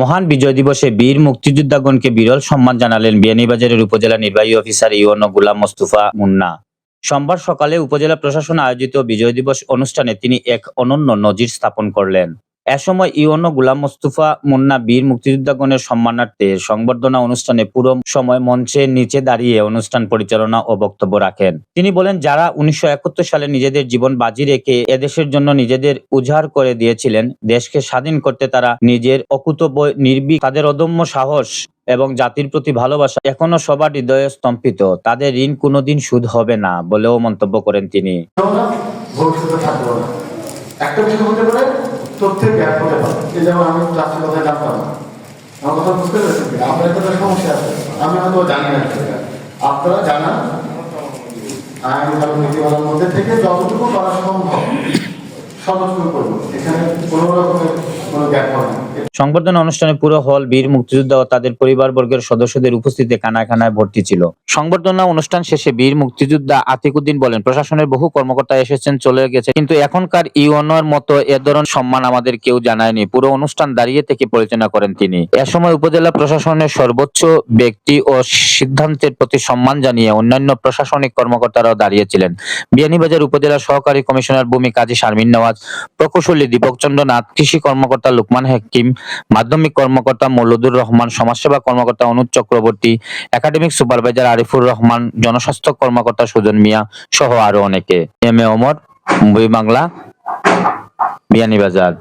মহান বিজয় দিবসে বীর মুক্তিযোদ্ধাগণকে বিরল সম্মান জানালেন বিয়ানীবাজারের উপজেলা নির্বাহী অফিসার ইউনো গুলাম মোস্তফা মুন্না। সোমবার সকালে উপজেলা প্রশাসন আয়োজিত বিজয় দিবস অনুষ্ঠানে তিনি এক অনন্য নজির স্থাপন করলেন। এ সময় ইউনো গুলাম মোস্তফা মুন্না বীর মুক্তিযোদ্ধাগণের সম্মানার্থে সংবর্ধনা অনুষ্ঠানে পুরো সময় মঞ্চের নিচে দাঁড়িয়ে অনুষ্ঠান পরিচালনা ও বক্তব্য রাখেন। তিনি বলেন, যারা উনিশশো একাত্তর সালে নিজেদের জীবন বাজি রেখে এদেশের জন্য নিজেদের উজাড় করে দিয়েছিলেন, দেশকে স্বাধীন করতে তারা নিজের অকুতব্য নির্ভীক, তাদের অদম্য সাহস এবং জাতির প্রতি ভালোবাসা এখনও সবার হৃদয়ে স্তম্ভিত। তাদের ঋণ কোনোদিন সুদ হবে না বলেও মন্তব্য করেন তিনি। একটা হতে পারে তথ্যের গ্যাপ হতে পারে। যেমন আমি চাকরির কথা জানতাম না। আমার কথা বুঝতে পেরেছেন আপনার একটা সমস্যা আছে। আমি হয়তো জানি না আপনারা জানান আইন এবং নীতিমালার মধ্যে থেকে যতটুকু করা সম্ভব সতর্ক করব এখানে কোনো রকমের সংবর্ধনা অনুষ্ঠানে পুরো হল, বীর, মুক্তিযোদ্ধা ও তাদের পরিবারবর্গের সদস্যদের উপস্থিতিতে কানায় ভর্তি ছিল। সংবর্ধনা অনুষ্ঠান শেষে বীর, মুক্তিযোদ্ধা আতিকুদ্দিন বলেন, প্রশাসনের বহু কর্মকর্তা এসেছেন, চলে গেছে। কিন্তু এখনকার ইউনোর মতো এ ধরনের সম্মান আমাদের কেউ জানায়নি। পুরো অনুষ্ঠান দাঁড়িয়ে থেকে পরিচালনা করেন তিনি। এ সময় উপজেলা প্রশাসনের সর্বোচ্চ ব্যক্তি ও সিদ্ধান্তের প্রতি সম্মান জানিয়ে অন্যান্য প্রশাসনিক কর্মকর্তারাও দাঁড়িয়েছিলেন। বিয়ানীবাজার উপজেলা সহকারী কমিশনার ভূমি কাজী শারমিন নওয়াজ, প্রকৌশলী দীপকচন্দ্র নাথ, কৃষি কর্মকর্তা লুকমান হাকিম, মাধ্যমিক কর্মকর্তা মৌলুদুর রহমান, সমাজসেবা কর্মকর্তা অনুজ চক্রবর্তী, একাডেমিক সুপারভাইজার আরিফুর রহমান, জনস্বাস্থ্য কর্মকর্তা সুজন মিয়া সহ আরও অনেকে। M A Omar Bangla, Beanibazar.